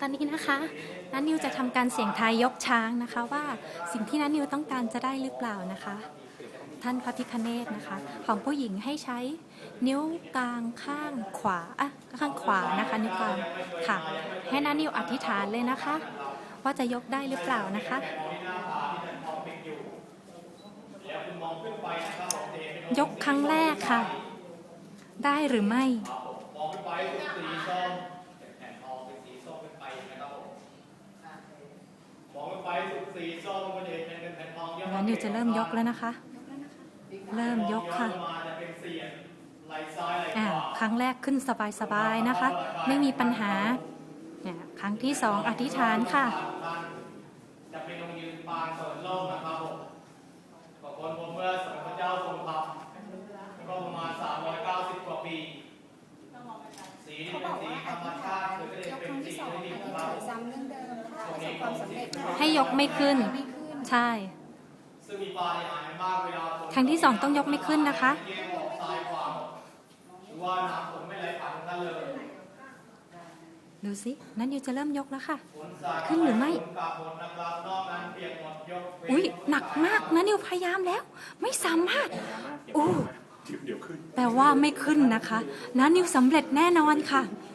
ตอนนี้นะคะนันนิวจะทำการเสี่ยงทายยกช้างนะคะว่าสิ่งที่นันนิวต้องการจะได้หรือเปล่านะคะ ท่านพระพิคเนตนะคะ ของผู้หญิงให้ใช้นิ้วกลางข้างขวาอะข้างขวานะคะ นิ้วกลางค่ะ ให้นันนิวอธิษฐานเลยนะคะ ว่าจะยกได้หรือเปล่านะคะ ยกครั้งแรกค่ะ ได้หรือไม่ แผ่นทองเยอะนันนิวจะเริ่มยกแล้วนะคะ เริ่มยกค่ะมาจะเป็นเสียงไหลซ้ายไหลขอ่าวาครั้งแรกขึ้นสบายๆนะคะ ไม่มีปัญหาเนี่ยครั้งที่สองอธิษฐานค่ะจะเป็นองค์ยืนปางเปิดโลกนะครับผมขอบคุณผมเมื่อสมเด็จพระเจ้าทรงธรรมก็ประมาณ 390 กว่าปีสีนี่เขาเป็บนอกสีว่าธรรมอธิษชาฐานติคือก็ยจะกเป็คนรั้งสีที่สองที่อดีธิษครัฐาบนซ้ำเรื่องเดิมถ้าประสบ ความสำเร็จได้ให้ยกไม่ขึ้น ไม่ขึ้นใช่ ซึ่งมีปาฏิหาริย์มากเวลาฝนครั้งที่สองต้องยกไม่ขึ้นนะคะ แยกออกซ้ายขวาหรือว่าน้ำฝนไม่ไหลผ่านท่านเลยดูสินันนิวจะเริ่มยกแล้วค่ะฝนสาดขึ้นหรือไม่ฝนกาฝนนะครับนอกนั้นเปียกหมดยกเว้นอุ้ยหนักมากนันนิวพยายามแล้ว ไม่สามารถอู้เดี๋ยวขึ้นแต่ว่าไม่ขึ้นนะคะนันนิวสำเร็จแน่นอนค่ะเ